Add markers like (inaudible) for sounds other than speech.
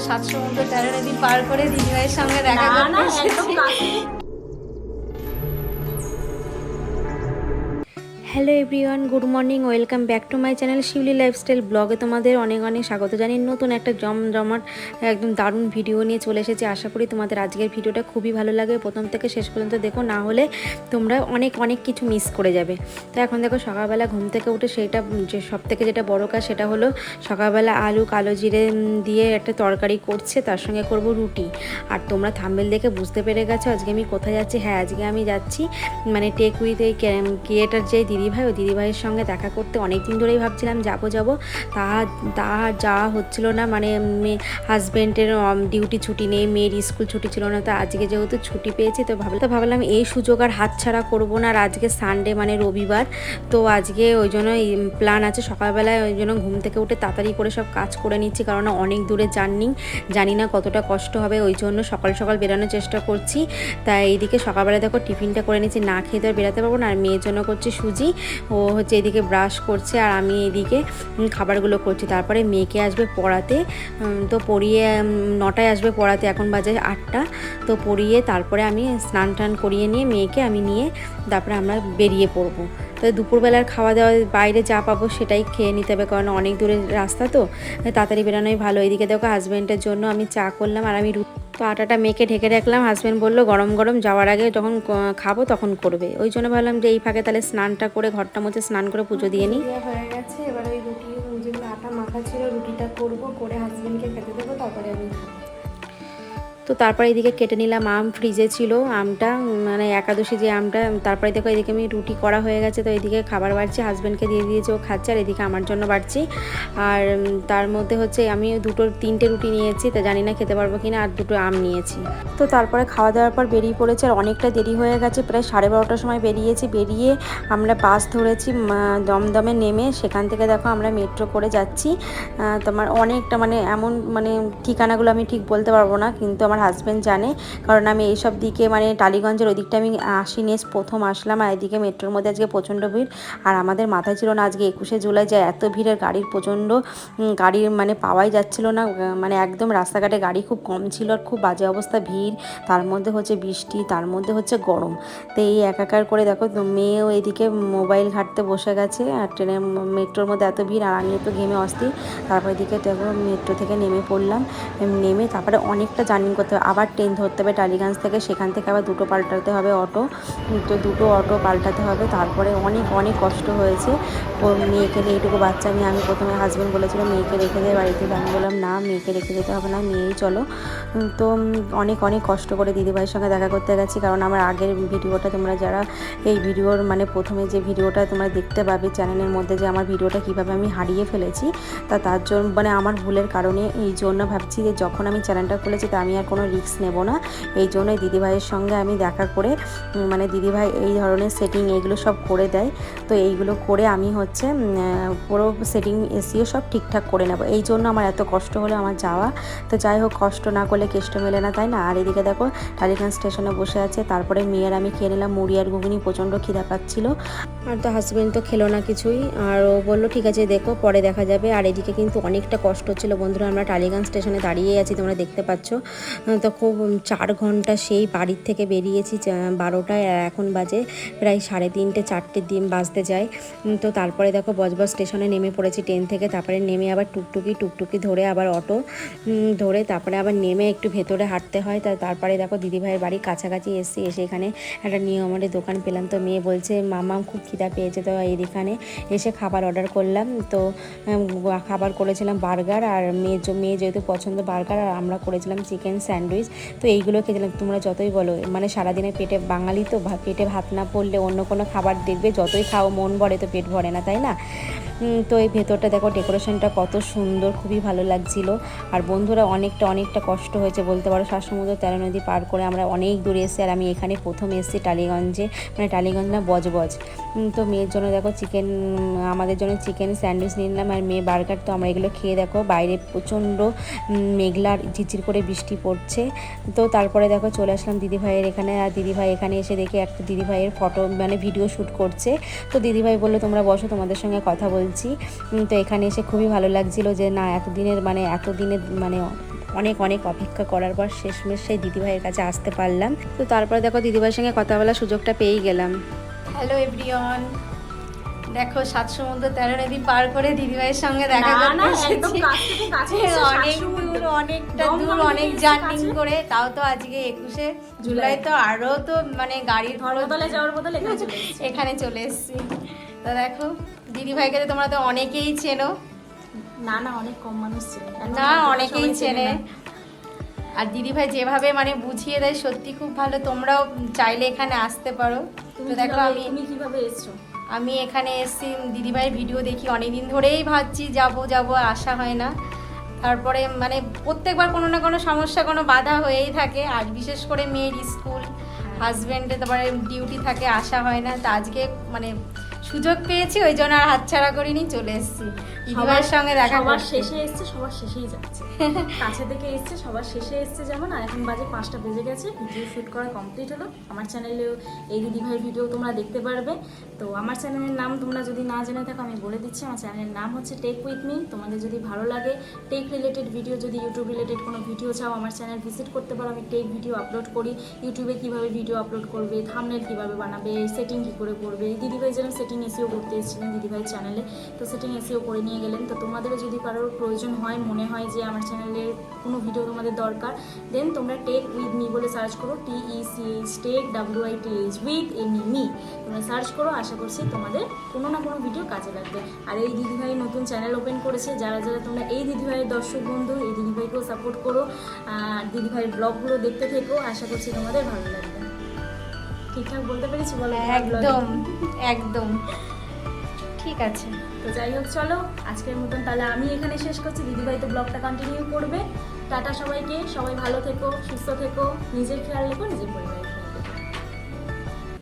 সাতশো মতো তেরো নদী পার করে দিদিভাইয়ের সঙ্গে দেখা করতে hello everyone, good morning, welcome back to my channel Shiuli lifestyle ব্লগে তোমাদের অনেক অনেক স্বাগত জানি নতুন একটা জমজমাট, একদম দারুণ ভিডিও নিয়ে চলে এসেছি। আশা করি তোমাদের আজকের ভিডিওটা খুবই ভালো লাগে প্রথম থেকে শেষ পর্যন্ত দেখো, না হলে তোমরা অনেক অনেক কিছু মিস করে যাবে। তো এখন দেখো সকালবেলা ঘুম থেকে উঠে সেইটা, যে সব থেকে যেটা বড় কাজ সেটা হলো সকালবেলা আলু, কালো জিরে দিয়ে একটা তরকারি করছে, তার সঙ্গে করব রুটি। আর তোমরা থাম্বেল দেখে বুঝতে পেরে গেছো আজকে আমি কোথায় যাচ্ছি? হ্যাঁ আজকে আমি যাচ্ছি মানে টেক উইথ এই ক্রিয়েটার যে দিদিভাই ও দিদিভাইয়ের সঙ্গে দেখা করতে অনেক দিন ধরেই ভাবছিলাম যাব যাব। তা তা যাওয়া হচ্ছিল না মানে হাজব্যান্ডের ডিউটি ছুটি নেই, মেয়ের স্কুল ছুটি ছিল না, তো আজকে যেহেতু ছুটি পেয়েছি, তো ভাবলাম তো ভাবলাম এই সুযোগ আর হাতছাড়া করব না, আর আজকে সানডে মানে রবিবার। তো আজকে ওই জন্য প্ল্যান আছে, সকালবেলায় ওই জন্য ঘুম থেকে উঠে তাড়াতাড়ি করে সব কাজ করে নিচ্ছি, কারণ অনেক দূরে জার্নি, জানি না কতটা কষ্ট হবে, ওই জন্য সকাল সকাল বেরানোর চেষ্টা করছি। তাই এইদিকে সকালবেলা দেখো টিফিনটা করে নিচ্ছি, না খেয়ে তো বেরাতে পারব না, আর মেয়ের জন্য করছি সুজি। ও হচ্ছে এদিকে ব্রাশ করছে আর আমি এদিকে খাবারগুলো করছি। তারপরে মেয়েকে আসবে পড়াতে তো পড়িয়ে নটায় আসবে পড়াতে, এখন বাজে আটটা। তো পড়িয়ে তারপরে আমি স্নান টান করিয়ে নিয়ে মেয়েকে আমি নিয়ে তারপরে আমরা বেরিয়ে পড়ব। তো দুপুরবেলার খাওয়া দাওয়া বাইরে যা পাবো সেটাই খেয়ে নিতে হবে, কারণ অনেক দূরের রাস্তা তো। তাড়াতাড়ি বেরোনোই ভালো। এদিকে দেখো হাজব্যান্ডের জন্য আমি চা করলাম আর আমি রুটি তো আটাটা মেখে ঢেকে রাখলাম। হাজব্যান্ড বলল, গরম গরম যাওয়ার আগে যখন খাব তখন করবে। ওই জন্য ভাবলাম যে এই ফাঁকে তাহলে স্নানটা করে ঘরটা মধ্যে স্নান করে পুজো দিয়ে নিই। হয়ে গেছে। এবার ওই রুটি আটা মাখা ছিল, রুটিটা করব, করে হাজব্যান্ডকে খেতে দেবো, তারপরে আমি। তো তারপরে এদিকে কেটে নিলাম আম ফ্রিজে ছিল আমটা মানে একাদশী যে আমটা তারপরে দেখো এদিকে আমি রুটি করা হয়ে গেছে, তো এদিকে খাবার বাড়ছি হাজব্যান্ডকে দিয়ে দিয়েছে, ও খাচ্ছে, আর এদিকে আমার জন্য বাড়ছি। আর তার মধ্যে হচ্ছে আমি দুটো, তিনটে রুটি নিয়েছি, তা জানি না খেতে পারব কিনা, আর দুটো আম নিয়েছি। তো তারপরে খাওয়া দাওয়ার পর বেরিয়ে পড়েছে, আর অনেকটা দেরি হয়ে গেছে, প্রায় সাড়ে বারোটার সময় বেরিয়েছি, বেরিয়ে আমরা বাস ধরেছি দমদমে নেমে, সেখান থেকে দেখো আমরা মেট্রো করে যাচ্ছি। তোমার অনেকটা মানে এমন মানে ঠিকানাগুলো আমি ঠিক বলতে পারব না, কিন্তু আমার হাজব্যান্ড জানে। কারণ আমি এইসব দিকে মানে টালিগঞ্জের ওদিকটা আমি আসি আসিনি প্রথম আসলাম আর এদিকে মেট্রোর মধ্যে আজকে প্রচণ্ড ভিড়। আর আমাদের মাথায় ছিল না আজকে একুশে জুলাই যে এত ভিড়ের গাড়ির প্রচণ্ড গাড়ির মানে পাওয়াই যাচ্ছিল না মানে একদম রাস্তাঘাটে গাড়ি খুব কম ছিল আর খুব বাজে অবস্থা ভিড়। তার মধ্যে হচ্ছে বৃষ্টি, তার মধ্যে হচ্ছে গরম। তো এই একাকার করে দেখো মেয়েও এদিকে মোবাইল ঘাটতে বসে গেছে, আর ট্রেনে মেট্রোর মধ্যে এত ভিড়, আর আমিও তো ঘেমে অস্থির। তারপর এদিকে দেখো, মেট্রো থেকে নেমে পড়লাম। নেমে তারপরে অনেকটা জার্নি করতে হবে। আবার ট্রেন ধরতে হবে টালিগঞ্জ থেকে, সেখান থেকে আবার দুটো পাল্টাতে হবে অটো। তো দুটো অটো পাল্টাতে হবে। তারপরে অনেক অনেক কষ্ট হয়েছে। মেয়েকে নিয়ে এইটুকু বাচ্চা নিয়ে আমি প্রথমে হাজব্যান্ড বলেছিল মেয়েকে রেখে দেয় বাড়িতে। আমি বললাম, না, মেয়েকে রেখে যেতে হবে না মেয়েই চলো। তো অনেক অনেক কষ্ট করে দিদিভাইয়ের সঙ্গে দেখা করতে গেছি। কারণ আমার আগের ভিডিওটা তোমরা যারা এই ভিডিওর মানে প্রথমে যে ভিডিওটা তোমরা দেখতে পাবে চ্যানেলের মধ্যে যে আমার ভিডিওটা কীভাবে আমি হারিয়ে ফেলেছি, তা তার জন্য মানে আমার ভুলের কারণে এই জন্য ভাবছি যে যখন আমি চ্যানেলটা খুলেছি তা আমি আর কোনো রিস্ক নেব না। এই জন্যই দিদিভাইয়ের সঙ্গে আমি দেখা করে মানে দিদিভাই এই ধরনের সেটিং এইগুলো সব করে দেয়। তো এইগুলো করে আমি হচ্ছে পুরো সেটিং এসিও সব ঠিকঠাক করে নেব। এই জন্য আমার এত কষ্ট হলো আমার যাওয়া। তো যাই হোক, কষ্ট না করলে কেষ্ট মেলে না, তাই না? আর এদিকে দেখো টালিগঞ্জ স্টেশনে বসে আছে। তারপরে মেয়ের আমি খেয়ে নিলাম, মুড়ি আর ঘুগনি প্রচণ্ড খিদা পাচ্ছিল। আর তো হাজবেন্ড তো খেলো না কিছুই। আর ও বলল, ঠিক আছে, দেখো, পরে দেখা যাবে। আর এদিকে কিন্তু অনেকটা কষ্ট হচ্ছিল। বন্ধুরা, আমরা টালিগঞ্জ স্টেশনে দাঁড়িয়ে আছি, তোমরা দেখতে পাচ্ছ। তো খুব চার ঘণ্টা সেই বাড়ির থেকে বেরিয়েছি বারোটায়, আর এখন বাজে প্রায় সাড়ে তিনটে চারটের দিন বাজতে যায়। তো তারপরে দেখো বজবজ স্টেশনে নেমে পড়েছি ট্রেন থেকে, তারপরে নেমে আবার টুকটুকি টুকটুকি ধরে আবার অটো ধরে তারপরে আবার নেমে একটু ভেতরে হাঁটতে হয়। তা তারপরে দেখো দিদিভাইয়ের বাড়ির কাছাকাছি এসে এসে এখানে একটা নিয়মের দোকান পেলাম। তো মেয়ে বলছে মামা খুব খিদা পেয়েছে তো এইখানে এসে খাবার অর্ডার করলাম। তো খাবার করেছিলাম বার্গার, আর মেয়ে মেয়ে যেহেতু পছন্দ বার্গার আর আমরা করেছিলাম চিকেন স্যান্ডউইচ। তো এইগুলো খেয়েছিলাম। তোমরা যতই বলো মানে সারাদিনে পেটে বাঙালি তো পেটে ভাত না পড়লে অন্য কোনো খাবার দেখবে, যতই খাও মন ভরে তো পেট ভরে না, তাই না? তো এই ভেতরটা দেখো ডেকোরেশনটা কত সুন্দর খুবই ভালো লাগছিল। আর বন্ধুরা অনেকটা অনেকটা কষ্ট হয়েছে বলতে পারো। শ্বাস সমুদ্র তেরো নদী পার করে আমরা অনেক দূরে এসেছি আর আমি এখানে প্রথম এসেছি টালিগঞ্জে মানে টালিগঞ্জ না বজবজ। তো মেয়ের জন্য দেখো চিকেন আমাদের জন্য চিকেন স্যান্ডউইচ নিলাম। আর মেয়ে বার্গার তো আমরা এগুলো খেয়ে দেখো বাইরে প্রচণ্ড উম, মেঘলা আর ঝিরঝির করে বৃষ্টি পড়ছে। তো তারপরে দেখো চলে আসলাম দিদিভাইয়ের এখানে। আর দিদিভাই এখানে এসে দেখি একটা দিদিভাইয়ের ফটো মানে ভিডিও শ্যুট করছে। তো দিদিভাই বলল তোমরা বসো তোমাদের সঙ্গে কথা বলছি। উম, তো এখানে এসে খুবই ভালো লাগছিল যে না এতদিনের মানে এতদিনের মানে অনেক অনেক অপেক্ষা করার পর শেষমেশ সেই দিদিভাইয়ের কাছে আসতে পারলাম। তো তারপর দেখো দিদিভাইয়ের সঙ্গে কথা বলার সুযোগটা পেয়েই গেলাম। হ্যালো এভরিওয়ান দেখো সাত সমুদ্র তেরো নদী পার করে দিদিভাইয়ের সঙ্গে দেখা করতে অনেক দূর অনেকটা দূর অনেক জার্নি করে। তাও তো আজকে একুশে জুলাই জুলাই। তো আরও তো মানে গাড়ির ধর্মতলায় যাওয়ার বদলে এখানে (laughs) চলে এসেছি। এখানে চলে এসেছি। তো দেখো দিদিভাইকে তো তোমরা তো অনেকেই চেনো। না না অনেক কম মানুষ চেনে। না অনেকেই চেনে। আর দিদিভাই যেভাবে মানে বুঝিয়ে দেয় সত্যি খুব ভালো। তোমরাও চাইলে এখানে আসতে পারো। তো দেখো আমি তুমি কীভাবে এসছো? আমি এখানে এসেছি দিদিভাইয়ের ভিডিও দেখি। অনেকদিন ধরেই ভাবছি যাব যাব আসা হয় না। তারপরে মানে প্রত্যেকবার কোনো না কোনো সমস্যা কোনো বাধা হয়েই থাকে। আর বিশেষ করে মেয়ের স্কুল হাজব্যান্ডে তারপরে ডিউটি থাকে আসা হয় না। তো আজকে মানে সুযোগ পেয়েছি ওই জন্য আর হাতছাড়া করিনি চলে এসেছি। দিদিভাইয়ের সঙ্গে দেখা সবার শেষে এসছে সবার শেষেই যাচ্ছে। (laughs) কাছে থেকে এসছে সবার শেষে এসছে যেমন আর এখন বাজে পাঁচটা বেজে গেছে ভিডিও শ্যুট করা কমপ্লিট হলো। আমার চ্যানেলেও এই দিদিভাইয়ের ভিডিও তোমরা দেখতে পারবে। তো আমার চ্যানেলের নাম তোমরা যদি না জেনে থাকো আমি বলে দিচ্ছি আমার চ্যানেলের নাম হচ্ছে টেক উইথ মি তোমাদের যদি ভালো লাগে টেক রিলেটেড ভিডিও যদি ইউটিউব রিলেটেড কোনো ভিডিও চাও আমার চ্যানেল ভিজিট করতে পারো। আমি টেক ভিডিও আপলোড করি। ইউটিউবে কীভাবে ভিডিও আপলোড করবে থামনেল কীভাবে বানাবে সেটিং কী করে করবে দিদিভাই যেন সেটিং এসিও করতে এসেছিলেন দিদিভাই চ্যানেলে তো সেটিং এসিও করে নিয়ে গেলেন। তো তোমাদেরও যদি কারোর প্রয়োজন হয়, মনে হয় যে আমার চ্যানেলে কোনো ভিডিও তোমাদের দরকার দেন তোমরা টেক উইথ মি বলে সার্চ করো T E C H tech W I T H with M me তোমরা সার্চ করো, আশা করছি তোমাদের কোনো না কোনো ভিডিও কাজে লাগবে। আর এই দিদিভাই নতুন চ্যানেল ওপেন করেছে, যারা যারা তোমরা এই দিদিভাইয়ের দর্শক বন্ধু, এই দিদিভাইকেও সাপোর্ট করো। দিদিভাইয়ের ব্লগগুলো দেখতে থেকো, আশা করছি তোমাদের ভালো লাগবে। ঠিকঠাক বলতে পেরেছি বলো একদম একদম। ঠিক আছে। তো যাই হোক চলো আজকের মতন তাহলে আমি এখানে শেষ করছি। দিদিভাই তো ব্লগটা কন্টিনিউ করবে। টাটা সবাইকে। সবাই ভালো থেকো সুস্থ থেকো নিজের খেয়াল রেখো নিজের।